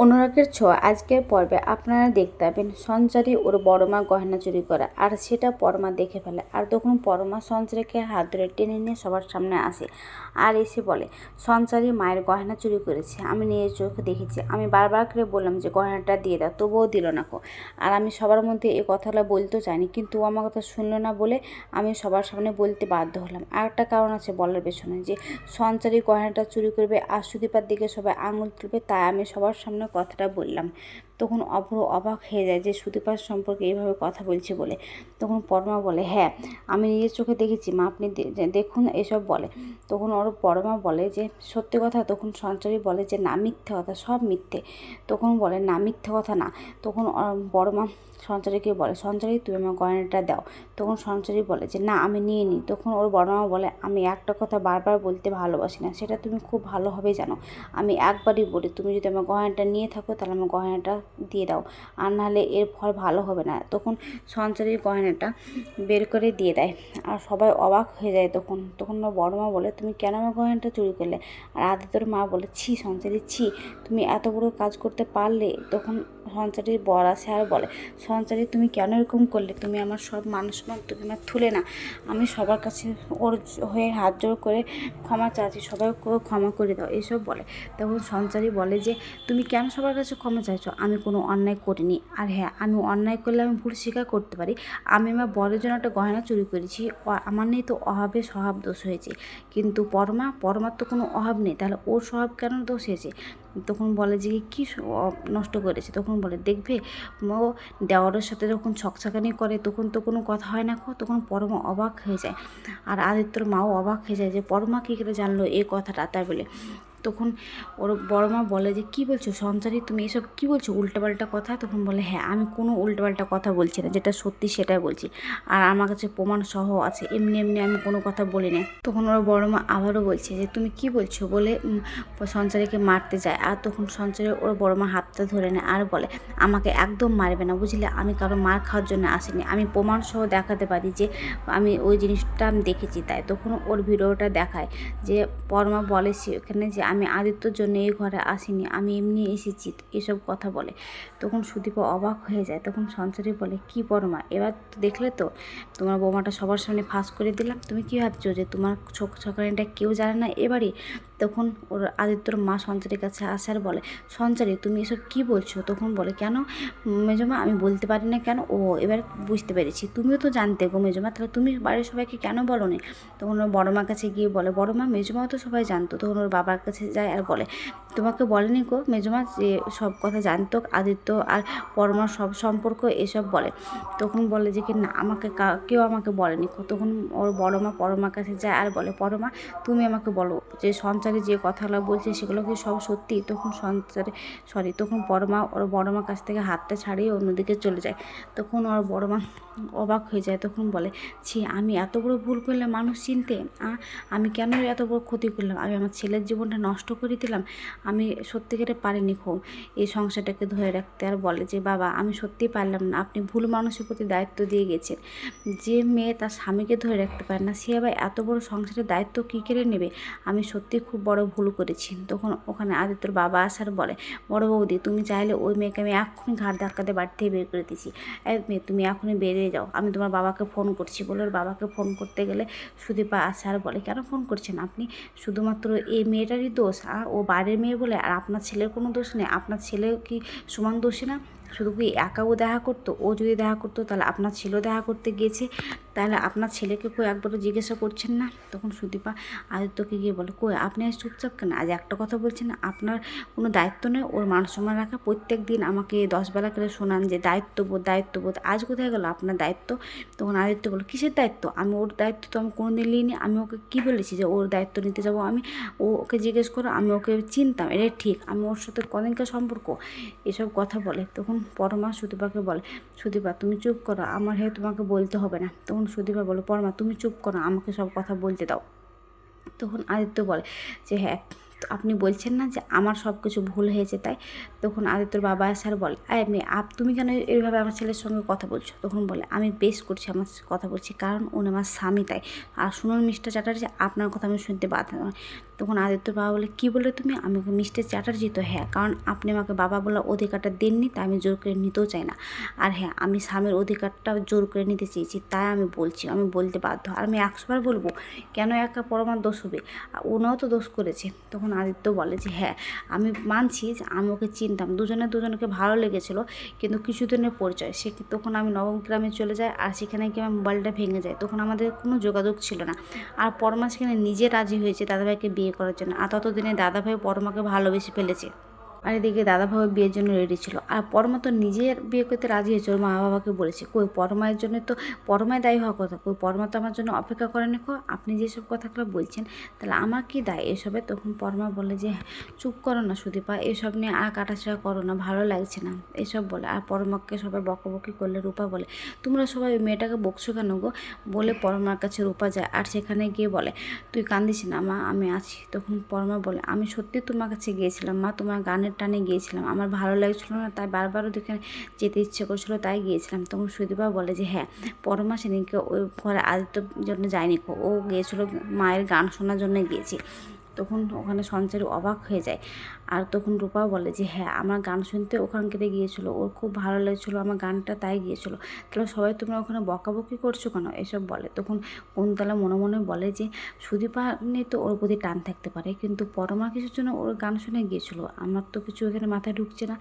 অনুরাগের ছোঁয়া আজকের পর্বে আপনারা দেখতে পাবেন সঞ্চারী ওর বড় মা গয়না চুরি করে, আর সেটা পরমা দেখে ফেলে। আর তখন পরমা সঞ্চারীকে হাত ধরে টেনে নিয়ে সবার সামনে আসে আর এসে বলে, সঞ্চারী মায়ের গয়না চুরি করেছে, আমি নিজের চোখে দেখেছি। আমি বারবার করে বললাম যে গয়নাটা দিয়ে দাও, তবুও দিল না কো। আর আমি সবার মধ্যে এই কথাটা বলতেও চাইনি, কিন্তু আমার কথা শুনলো না বলে আমি সবার সামনে বলতে বাধ্য হলাম। আর একটা কারণ আছে বলার পেছনে যে সঞ্চারী গহনাটা চুরি করবে, আর সুদীপার দিকে সবাই আঙুল তুলবে, তাই আমি সবার সামনে কথাটা বললাম। তখন অপর অবাক হয়ে যায় যে সুদীপার সম্পর্কে এইভাবে কথা বলছে বলে। তখন পরমা বলে হ্যাঁ আমি নিজের চোখে দেখেছি, মা আপনি দেখুন এসব বলে। তখন ওর পরমা বলে যে, সত্যি কথা? তখন সঞ্চারী বলে যে, না, মিথ্যে কথা, সব মিথ্যে। তখন বলে, না, মিথ্যে কথা না। তখন বড়মা সঞ্চারীকে বলে, সঞ্চারী, তুমি আমার গয়নাটা দাও। তখন সঞ্চারী বলে যে, না, আমি নিয়ে নিই। তখন ওর বড়মা বলে, আমি একটা কথা বারবার বলতে ভালোবাসি না, সেটা তুমি খুব ভালোভাবে জানো। আমি একবারই বলি, তুমি যদি আমার গয়নাটা নিয়ে থাকো, তাহলে আমার গয়নাটা দিয়ে দাও। আর নাহলে এর ফল ভালো হবে না। তখন সঞ্চারীর গয়নাটা বের করে দিয়ে দেয়। আর সবাই অবাক হয়ে যায় তখন। তখন ওর বড় মা বলে, তুমি কেন আমার গয়নাটা চুরি করলে? আর আদিত্যর মা বলে, ছি সঞ্চারী, ছি। তুমি এত বড় কাজ করতে পারলে? তখন সঞ্চারীর বর আসে আর বলে, সঞ্চারী, তুমি কেন এরকম করলে? তুমি আমার সব মানুষ মান তুমি আমার থুলে না আমি সবার কাছে ওর হয়ে হাত জোর করে ক্ষমা চাচ্ছি সবাইকে ক্ষমা করে দাও। এসব বলে। তখন সঞ্চারী বলে যে, তুমি কেন সবার কাছে ক্ষমা চাইছো? আমি কোনো অন্যায় করিনি। আর হ্যাঁ আমি অন্যায় করলে আমি ভুল স্বীকার করতে পারি। আমি আমার বড়ের জন্য একটা গয়না চুরি করেছি। আমার নেই তো অভাবে স্বভাব দোষ হয়েছে। কিন্তু পরমা, পরমার তো কোনো অভাব নেই। তাহলে ওর স্বভাব কেন দোষ হয়েছে? তখন বলে যে, কী নষ্ট করেছে? তখন বলে, দেখবে ও দেওয়ারের সাথে যখন ছকছকানি করে, তখন তো কোনো কথা হয় না তখন পরমা অবাক হয়ে যায়। আর আদিত্যর মাও অবাক হয়ে যায় যে, পরমা কী করে জানলো এই কথাটা? তাই বলে তখন ওর বড় মা বলে যে, কী বলছো সঞ্চারী? তুমি এসব কী বলছো? উল্টোপাল্টা কথা? তখন বলে হ্যাঁ আমি কোনো উল্টোপাল্টা কথা বলছি না। যেটা সত্যি সেটাই বলছি। আর আমার কাছে প্রমাণ সহ আছে। এমনি এমনি আমি কোনো কথা বলি না তখন ওর বড় মা আবারও বলছে যে, তুমি কি বলছো? বলে সঞ্চারীকে মারতে যায়। আর তখন সঞ্চারী ওর বড় মা হাতটা ধরে নেয় আর বলে, আমাকে একদম মারবে না। বুঝলে? আমি কারও মার খাওয়ার জন্য আসিনি। আমি প্রমাণ সহ দেখাতে পারি যে, আমি ওই জিনিসটা আমি দেখেছি। তাই তখন ওর ভিডিওটা দেখায় যে পরমা বলে সেখানে যে আমি আদিত্যর জন্য এই ঘরে আসিনি, আমি এমনি এসেছি, এসব কথা বলে। তখন সুদীপা অবাক হয়ে যায়, তখন সঞ্চারী বলে, কি বড়মা, এবার দেখলে তো, তোমার বৌমাটা সবার সামনে ফাঁস করে দিলাম। তুমি কি ভাবছ যে তোমার ছোক ছকানিটা কেউ জানে না এবারই তখন ওর আদিত্যর মা সঞ্চারীর কাছে আসার বলে, সঞ্চারী, তুমি এসব কি বলছো? তখন বলে, কেন? মেজমা, আমি বলতে পারি না কেন? ও, এবার বুঝতে পেরেছি, তুমিও তো জানতে গো মেজমা, তাহলে তুমি বাড়ির সবাইকে কেন বলো নি তখন ওর বড়মার কাছে গিয়ে বলে, বড়মা, মেজমাও তো সবাই জানতো। তখন ওর বাবার কাছে যায় আর বলে তোমাকে বলেনি গো মেজমা যে সব কথা জানতো, আদিত্য আর পরমার সব সম্পর্ক এসব বলে। তখন বলে যে কি না, আমাকে কেউ আমাকে বলেনি তখন ওর বড় মা পরমার কাছে যায় আর বলে, পরমা, তুমি আমাকে বলো যে সঞ্চারে যে কথাগুলো বলছে সেগুলো কি সব সত্যি? তখন সঞ্চারে সরি তখন পরমা ওর বড় মার কাছ থেকে হাতটা ছাড়িয়ে অন্যদিকে চলে যায়। তখন ওর বড় মা অবাক হয়ে যায়, তখন বলে, ছি, আমি এত বড় ভুল করলে মানুষ চিনতে? আমি কেন এত বড় ক্ষতি করলাম? আমি আমার ছেলের জীবনটা নষ্ট করে দিলাম। আমি সত্যিকারে পারিনি খুব। এই সংসারটাকে ধরে রাখতে আর বলে যে, বাবা, আমি সত্যিই পারলাম না। আপনি ভুল মানুষের প্রতি দায়িত্ব দিয়ে গেছেন। যে মেয়ে তার স্বামীকে ধরে রাখতে পারে না, সে আবার এত বড় সংসারের দায়িত্ব কী করে নেবে? আমি সত্যি খুব বড় ভুল করেছি। তখন ওখানে আদিত্যর বাবা আসার বলে, বড় বৌদি, তুমি চাইলে ওই মেয়েকে আমি এক্ষুনি ঘাট ধাক্কাতে বাড়ি থেকে বের করে দিছি। এই মেয়ে, তুমি এখনই বেরিয়ে যাও। আমি তোমার বাবাকে ফোন করছি। বলে ওর বাবাকে ফোন করতে গেলে সুদীপা আসে আর বলে, কেন ফোন করছেন আপনি? শুধুমাত্র এই মেয়েটারই দোষ, আর ও বাইরের মেয়ে বলে, আর আপনার ছেলের কোনো দোষ নেই। আপনার ছেলে কি সমান দোষী না? শুধু কি একাও দেখা করতো? ও যদি দেখা করতো, তাহলে আপনার ছেলেও দেখা করতে গিয়েছে। তাহলে আপনার ছেলেকে কই একবারও জিজ্ঞাসা করছেন না? তখন সুদীপা আদিত্যকে গিয়ে বলে, কই, আপনি আজ চুপচাপ কেন? আজ একটা কথা বলছেন আপনার কোনো দায়িত্ব নেই, ওর মান সম্মান রাখা। প্রত্যেক দিন আমাকে দশবেলা করে শোনান যে দায়িত্ববোধ দায়িত্ববোধ, আজ কোথায় গেল আপনার দায়িত্ব? তখন আদিত্য বলো, কিসের দায়িত্ব? আমি ওর দায়িত্ব তো আমি কোনোদিন নিইনি, আমি ওকে কী বলেছি যে ওর দায়িত্ব নিতে যাব? আমি ও ওকে জিজ্ঞেস করো, আমি ওকে চিনতাম এটা ঠিক। আমি ওর সাথে কদিনকার সম্পর্ক? এসব কথা বলে। তখন পরমা সুদীপাকে বলে, সুদীপা, তুমি চুপ করো, আমার হয়ে তোমাকে বলতে হবে না। তখন সুদীপা বলে পরমা, তুমি চুপ করো, আমাকে সব কথা বলতে দাও। তখন আদিত্য বলে, যে হ্যাঁ আপনি বলছেন না যে আমার সব কিছু ভুল হয়েছে তাই? তখন আদিত্যর বাবা স্যার বলে আমি আপ, তুমি কেন এইভাবে আমার ছেলের সঙ্গে কথা বলছো? তখন বলে, আমি বেশ করছি আমার কথা বলছি, কারণ উনি আমার স্বামী তাই। আর শুনুন মিস্টার চ্যাটার্জি, আপনার কথা আমি শুনতে বাধ্য তখন আদিত্য বাবা বলে, কি বলে তুমি? আমি মিস্টার চ্যাটার্জি তো হ্যাঁ। কারণ আপনি আমাকে বাবা বলার অধিকারটা দেননি, তাই আমি জোর করে নিতেও চাই না। আর হ্যাঁ আমি স্বামীর অধিকারটা জোর করে নিতে চেয়েছি, তাই আমি বলছি, আমি বলতে বাধ্য। আর আমি একশোবার বলব, কেন একা পরমার দোষ হবে? ওনাও তো দোষ করেছে। তখন আদিত্য বলে যে হ্যাঁ আমি মানছি যে আমি ওকে চিনতাম। দুজনে দুজনকে ভালো লেগেছিল, কিন্তু কিছুদিনের পরিচয়। সে তখন আমি নবম গ্রামে চলে যাই আর সেখানে গিয়ে আমার মোবাইলটা ভেঙে যায়। তখন আমাদের কোনো যোগাযোগ ছিল না। আর পরমা সেখানে নিজে রাজি হয়েছে, দাদাভাইকে বিয়ে করার জন্য। আর ততদিনে দাদাভাই পরমাকে ভালোবেসে ফেলেছে। আর এদিকে দাদাভাই বিয়ের জন্য রেডি ছিল। আর পরমা তো নিজের বিয়ে করতে রাজি হয়েছে, ওর মা বাবাকে বলেছে। কই, পরমায়ের জন্য তো পরমায় দায়ী হওয়ার কথা। কই, পরমা তো আমার জন্য অপেক্ষা করেনি। কো আপনি যেসব কথাগুলো বলছেন, তাহলে আমার কি দায় এসবে? তখন পরমা বলে যে, চুপ করো না সুদীপা, এসব নিয়ে আর কাটাছাড়া করো না, ভালো লাগছে না। এসব বলে, আর পরমাকে সবাই বকাবকি করলে রূপা বলে, তোমরা সবাই ওই মেয়েটাকে বকছো কেন গো? বলে পরমার কাছে রূপা যায়, আর সেখানে গিয়ে বলে, তুই কান্দিস না মা, আমি আছি। তখন পরমা বলে, আমি সত্যি তোমার কাছে গিয়েছিলাম মা, তোমার গানের টানে গিয়েছিলাম। আমার ভালো লাগছিল না, তাই বারবার ওখানে যেতে ইচ্ছে করছিল, তাই গিয়েছিলাম। তখন সুদীপা বলে যে হ্যাঁ পরমা সেদিনকে ওই ঘরে আদিত্যর জন্য যায়নি। ও গিয়েছিল মায়ের গান শোনার জন্য গিয়েছি। তখন ওখানে সঞ্চারী অবাক হয়ে যায়। আর তখন রূপা বলে যে হ্যাঁ আমার গান শুনতে ওখানকে গিয়েছিল। ওর খুব ভালো লেগেছিলো, আমার গানটা তাই গিয়েছিল। তাহলে সবাই তোমরা ওখানে বকাবকি করছ কেন? এসব বলে। তখন কুন্তলা মনে মনে বলে যে, সুদীপা নিয়ে তো ওর প্রতি টান থাকতে পারে, কিন্তু পরমা কিছুর জন্য ওর গান শুনে গিয়েছিল? আমার তো কিছু এখানে মাথায় ঢুকছে না।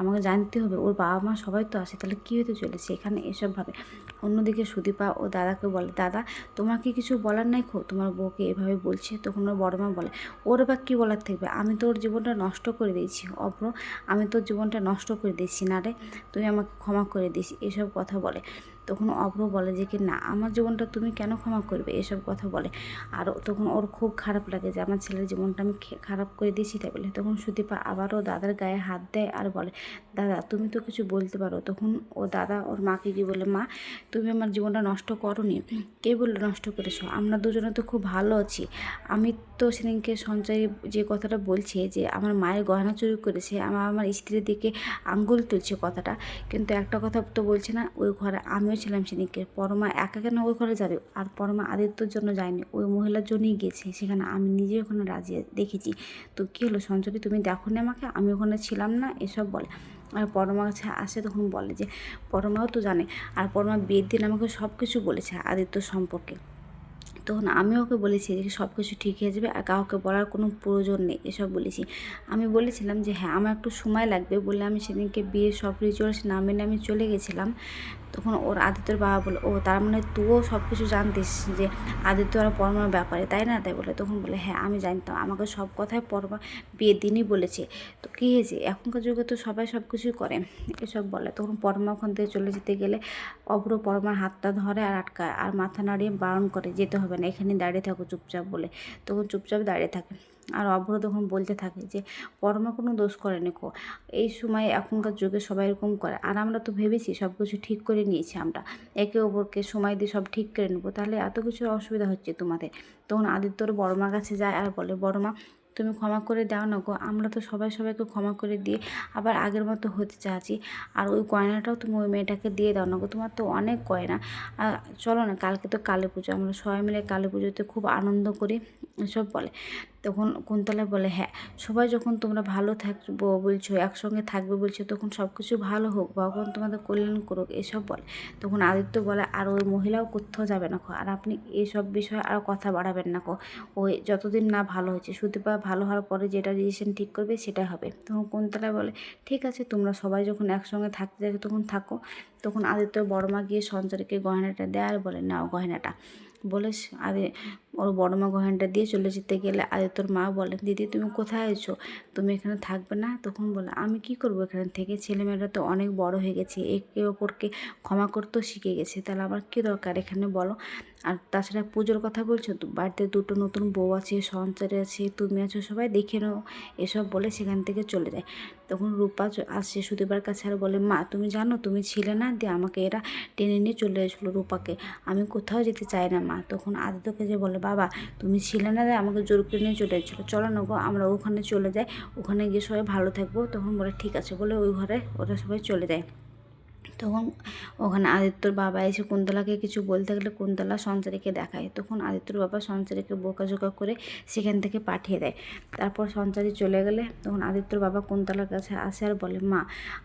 আমাকে জানতে হবে, ওর বাবা মা সবাই তো আসে তাহলে কী হতে চলেছে? এখানে এসব ভাবে। অন্যদিকে সুদীপা ও দাদাকে বলে, দাদা, তোমার কি কিছু বলার নাই খো? তোমার বউকে এভাবে বলছে? তখন ওর বড় মা বলে ওর বা কী বলার থাকবে? আমি তোর জীবনটা নষ্ট করে দিয়েছি, অভ্র। আমি তোর জীবনটা নষ্ট করে দিয়েছি, না রে? তুই আমাকে ক্ষমা করে দিস, এসব কথা বলে। তখন অভ্র বলে যে কি, না, আমার জীবনটা তুমি কেন ক্ষমা করবে? এসব কথা বলে। আর তখন ওর খুব খারাপ লাগে যে, আমার ছেলের জীবনটা আমি খারাপ করে দিয়েছি। তাই বলে। তখন সুদীপা আবারও দাদার গায়ে হাত দেয় আর বলে, দাদা, তুমি তো কিছু বলতে পারো। তখন ও দাদা ওর মাকে গিয়ে বলে, মা, তুমি আমার জীবনটা নষ্ট করনি। কে বলল নষ্ট করেছ? আমরা দুজনে তো খুব ভালো আছি। আমি তো সেদিনকে সঞ্চয় যে কথাটা বলছে যে, আমার মায়ের গয়না চুরি করেছে, আমার আমার স্ত্রীর দিকে আঙ্গুল তুলছে কথাটা। কিন্তু একটা কথা তো বলছে না, ওই ঘরে আমিও ছিলাম সেদিনকে, পরমা একা কেন ওই ঘরে যাবে? আর পরমা আদিত্যর জন্য যায়নি। ওই মহিলার জন্যই গেছে সেখানে আমি নিজে ওখানে রাজি দেখেছি। তো কী হলো সঞ্চয় তুমি দেখো না আমাকে? আমি ওখানে ছিলাম না, এসব বলে। আর পরমা কাছে আসে তখন বলে যে, পরমাও তো জানে। আর পরমা বিয়ের দিন আমাকে সব কিছু বলেছে আদিত্য সম্পর্কে। তখন আমি ওকে বলেছি যে সব কিছু ঠিক হয়ে যাবে আর কাউকে বলার কোনো প্রয়োজন নেই, এসব বলেছি। আমি বলেছিলাম যে হ্যাঁ আমার একটু সময় লাগবে বলে আমি সেদিনকে বিয়ে সব রিচুয়ালস না মেনে আমি চলে গেছিলাম। তখন ওর আদিত্যর বাবা বলে, ও, তার মানে তুইও সব কিছু জানতিস যে আদিত্য আর পরমার ব্যাপারে, তাই না? তাই বলে, তখন বলে হ্যাঁ আমি জানতাম, আমাকে সব কথাই পরমা, বিয়ের দিনই বলেছে। তো কী হয়েছে, এখনকার যুগে তো সবাই সব কিছুই করে, এসব বলে। তখন পরমা ওখান থেকে চলে যেতে গেলে অব্র পরমার হাতটা ধরে আর আটকায়, আর মাথা নাড়িয়ে বারণ করে যেতে হবে না এখানে দাঁড়িয়ে থাকো চুপচাপ বলে। তখন চুপচাপ দাঁড়িয়ে থাকে। আর অভ্র তখন বলতে থাকে যে, পরমা কোনো দোষ করেনি কো। এই সময় এখনকার যুগে সবাই এরকম করে। আর আমরা তো ভেবেছি সব কিছু ঠিক করে নিয়েছি আমরা। একে অপরকে সময় দিয়ে সব ঠিক করে নেব। তাহলে এত কিছু অসুবিধা হচ্ছে তোমাদের। তখন আদিত্যর বড়মার কাছে যায় আর বলে, বড়মা তুমি ক্ষমা করে দাও না গো। আমরা তো সবাই সবাইকে ক্ষমা করে দিয়ে আবার আগের মতো হতে চাচ্ছি। আর ওই গয়নাটাও তুমি ওই মেয়েটাকে দিয়ে দাও না গো। তোমার তো অনেক গয়না আর চলো না, কালকে তো কালী পুজো। আমরা সবাই মিলে কালী পুজোতে খুব আনন্দ করি, এসব বলে। তখন কুন্তলা বলে হ্যাঁ সবাই যখন তোমরা ভালো থাকব বলছো, একসঙ্গে থাকবে বলছো, তখন সব কিছু ভালো হোক, ভগবান তোমাদের কল্যাণ করুক, এসব বলে। তখন আদিত্য বলে, আর ওই মহিলাও কোথাও যাবে না আর আপনি এসব বিষয়ে আর কথা বাড়াবেন না কো ওই যতদিন না ভালো হয়েছে সুদীপা ভালো হওয়ার পরে যেটা ডিসিশন ঠিক করবে সেটা হবে। তখন কুন্তলা বলে, ঠিক আছে, তোমরা সবাই যখন একসঙ্গে থাকতে যাবে তখন থাকো। তখন আদিত্য বড়মা গিয়ে সঞ্চারীকে গয়নাটা দেয় আর বলে, নাও গয়নাটা। বলে আরে ওর বড় মা গয়নাটা দিয়ে চলে যেতে গেলে আদিত্যর মা বলে, দিদি, তুমি কোথায় আছো? তুমি এখানে থাকবে না? তখন বলে, আমি কি করব এখানে থেকে? ছেলেমেয়েরা তো অনেক বড় হয়ে গেছে, একে অপরকে ক্ষমা করতেও শিখে গেছে, তাহলে আমার কী দরকার এখানে বলো? আর তাছাড়া পুজোর কথা বলছো বাড়িতে দুটো নতুন বউ আছে, সঞ্চারে আছে, তুমি আছো সবাই, দেখে নাও, এসব বলে সেখান থেকে চলে যায়। তখন রূপা আসে সুদীপার কাছে আর বলে, মা, তুমি জানো, তুমি ছিলে না, দিয়ে আমাকে এরা টেনে নিয়ে চলে এসেছিল রূপাকে, আমি কোথাও যেতে চাই না, মা। তখন আদিত্যকে যে বলে বাবা, তুমি ছিলে না রে, আমাকে জোর করে নিয়ে চলে এসেছিল। চলো না গো, আমরা ওখানে চলে যাই। ওখানে গিয়ে সবাই ভালো থাকব। তখন বলে, ঠিক আছে, বলে ওই ঘরে ওরা সবাই চলে যায়। তখন ওখানে আদিত্যর বাবা এসে কুন্তলাকে কিছু বলতে গেলে কুন্তলা সঞ্চারীকে দেখায়। তখন আদিত্যর বাবা সঞ্চারীকে বোকাঝোকা করে সেখান থেকে পাঠিয়ে দেয়। তারপর সঞ্চারী চলে গেলে তখন আদিত্যর বাবা কুন্তলার কাছে আসে আর বলে, মা,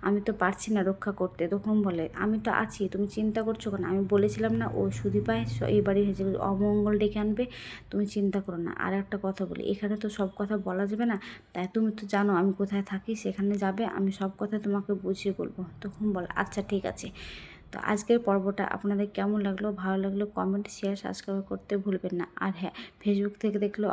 আমি তো পারছি না রক্ষা করতে। তখন বলে, আমি তো আছি, তুমি চিন্তা করছ কেন? আমি বলেছিলাম না ও সুদীপায় এই বাড়ি হয়েছে অমঙ্গল ডেকে আনবে। তুমি চিন্তা করো না। আর একটা কথা বলি, এখানে তো সব কথা বলা যাবে না। তাই তুমি তো জানো আমি কোথায় থাকি, সেখানে যাবে। আমি সব কথা তোমাকে বুঝিয়ে বলব। তখন বল আচ্ছা ঠিক আছে। তো আজকের পর্বটা আপনাদের কেমন লাগল? ভালো লাগল? কমেন্ট শেয়ার সাবস্ক্রাইব করতে ভুলবেন না। আর হ্যাঁ ফেসবুক থেকে দেখলেও